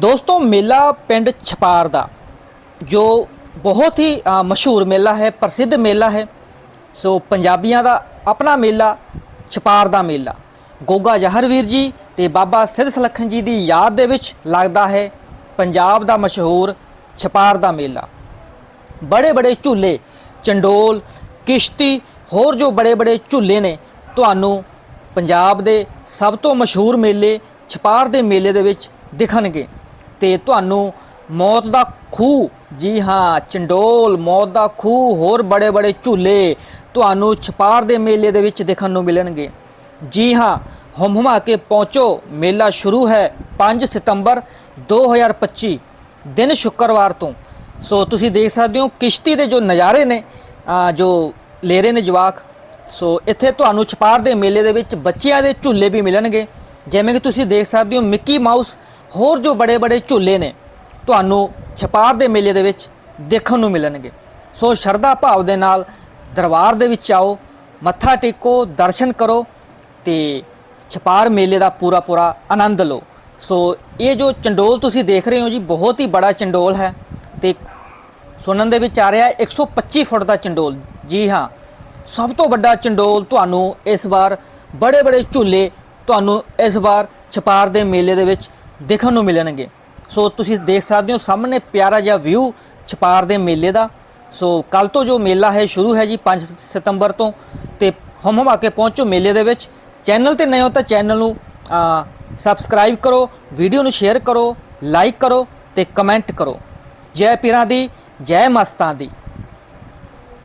ਦੋਸਤੋ, ਮੇਲਾ ਪਿੰਡ ਛਪਾਰ ਦਾ, ਜੋ ਬਹੁਤ ਹੀ ਮਸ਼ਹੂਰ ਮੇਲਾ ਹੈ, ਪ੍ਰਸਿੱਧ ਮੇਲਾ ਹੈ। ਸੋ ਪੰਜਾਬੀਆਂ ਦਾ ਆਪਣਾ ਮੇਲਾ, ਛਪਾਰ ਦਾ ਮੇਲਾ। ਗੋਗਾ ਜਹਰਵੀਰ ਜੀ ਤੇ ਬਾਬਾ ਸਿੱਧ ਸਲੱਖਣ ਜੀ ਦੀ ਯਾਦ ਦੇ ਵਿੱਚ ਲੱਗਦਾ ਹੈ ਪੰਜਾਬ ਦਾ ਮਸ਼ਹੂਰ ਛਪਾਰ ਦਾ ਮੇਲਾ। ਬੜੇ ਬੜੇ ਝੂਲੇ, ਚੰਡੋਲ, ਕਿਸ਼ਤੀ, ਹੋਰ ਜੋ ਬੜੇ ਬੜੇ ਝੂਲੇ ਨੇ, ਤੁਹਾਨੂੰ ਪੰਜਾਬ ਦੇ ਸਭ ਤੋਂ ਮਸ਼ਹੂਰ ਮੇਲੇ, ਛਪਾਰ ਦੇ ਮੇਲੇ ਦੇ ਵਿੱਚ ਦਿਖਣਗੇ। ਤੇ ਤੁਹਾਨੂੰ ਮੌਤ ਦਾ ਖੂਹ, ਜੀ ਹਾਂ, ਚੰਡੋਲ, ਮੌਤ ਦਾ ਖੂਹ, ਹੋਰ ਬੜੇ ਬੜੇ ਝੂਲੇ ਤੁਹਾਨੂੰ ਛਪਾਰ ਦੇ ਮੇਲੇ ਦੇ ਵਿੱਚ ਦੇਖਣ ਨੂੰ ਮਿਲਣਗੇ। ਜੀ ਹਾਂ ਹਮ ਹਮਾ ਕੇ ਪਹੁੰਚੋ, ਮੇਲਾ ਸ਼ੁਰੂ ਹੈ 5 ਸਤੰਬਰ 2025 ਦਿਨ ਸ਼ੁੱਕਰਵਾਰ ਤੋਂ। ਸੋ ਤੁਸੀਂ ਦੇਖ ਸਕਦੇ ਹੋ ਕਿਸ਼ਤੀ ਦੇ ਜੋ ਨਜ਼ਾਰੇ ਨੇ ਜੋ ਲੈ ਰਹੇ ਨੇ ਜਵਾਕ, ਸੋ ਇੱਥੇ ਤੁਹਾਨੂੰ ਛਪਾਰ ਦੇ ਮੇਲੇ ਦੇ ਵਿੱਚ ਬੱਚਿਆਂ ਦੇ ਝੂਲੇ ਵੀ ਮਿਲਣਗੇ। ਜਿਵੇਂ ਕਿ ਤੁਸੀਂ ਦੇਖ ਸਕਦੇ ਹੋ, ਮਿੱਕੀ ਮਾਊਸ ਹੋਰ ਜੋ ਬੜੇ ਬੜੇ ਝੂਲੇ ਨੇ, ਤੁਹਾਨੂੰ ਛਪਾਰ ਦੇ ਮੇਲੇ ਦੇ ਵਿੱਚ ਦੇਖਣ ਨੂੰ ਮਿਲਣਗੇ। ਸੋ ਸ਼ਰਧਾ ਭਾਵ ਦੇ ਨਾਲ ਦਰਬਾਰ ਦੇ ਵਿੱਚ ਆਓ, ਮੱਥਾ ਟੇਕੋ, ਦਰਸ਼ਨ ਕਰੋ ਤੇ ਛਪਾਰ ਮੇਲੇ ਦਾ ਪੂਰਾ ਪੂਰਾ ਆਨੰਦ ਲਓ। ਸੋ ਇਹ ਜੋ ਚੰਡੋਲ ਤੁਸੀਂ ਦੇਖ ਰਹੇ ਹੋ ਜੀ, ਬਹੁਤ ਹੀ ਬੜਾ ਚੰਡੋਲ ਹੈ ਤੇ ਸੁਣਨ ਦੇ ਵਿੱਚ ਆ ਰਿਹਾ ਹੈ 125 ਫੁੱਟ ਦਾ ਚੰਡੋਲ। ਜੀ ਹਾਂ, ਸਭ ਤੋਂ ਵੱਡਾ ਚੰਡੋਲ ਤੁਹਾਨੂੰ ਇਸ ਵਾਰ ਬੜੇ ਬੜੇ ਝੂਲੇ ਤੁਹਾਨੂੰ ਇਸ ਵਾਰ ਛਪਾਰ ਦੇ ਮੇਲੇ ਦੇ ਵਿੱਚ ਦੇਖਣ ਨੂੰ ਮਿਲਣਗੇ। ਸੋ ਤੁਸੀਂ ਦੇਖ ਸਕਦੇ ਹੋ ਸਾਹਮਣੇ ਪਿਆਰਾ ਜਿਹਾ ਵਿਊ ਛਪਾਰ ਦੇ ਮੇਲੇ ਦਾ। ਸੋ ਕੱਲ ਤੋਂ ਜੋ ਮੇਲਾ ਹੈ, ਸ਼ੁਰੂ ਹੈ ਜੀ 5 ਸਤੰਬਰ ਤੋਂ ਤੇ ਹਮ ਹਮਾ ਕੇ ਪਹੁੰਚੋ ਮੇਲੇ ਦੇ ਵਿੱਚ। ਚੈਨਲ ਤੇ ਨਏ ਹੋ ਤਾਂ ਚੈਨਲ ਨੂੰ ਸਬਸਕ੍ਰਾਈਬ ਕਰੋ ਵੀਡੀਓ ਨੂੰ ਸ਼ੇਅਰ ਕਰੋ ਲਾਈਕ ਕਰੋ ਤੇ ਕਮੈਂਟ ਕਰੋ। ਜੈ ਪੀਰਾਂ ਦੀ, ਜੈ ਮਸਤਾਂ ਦੀ।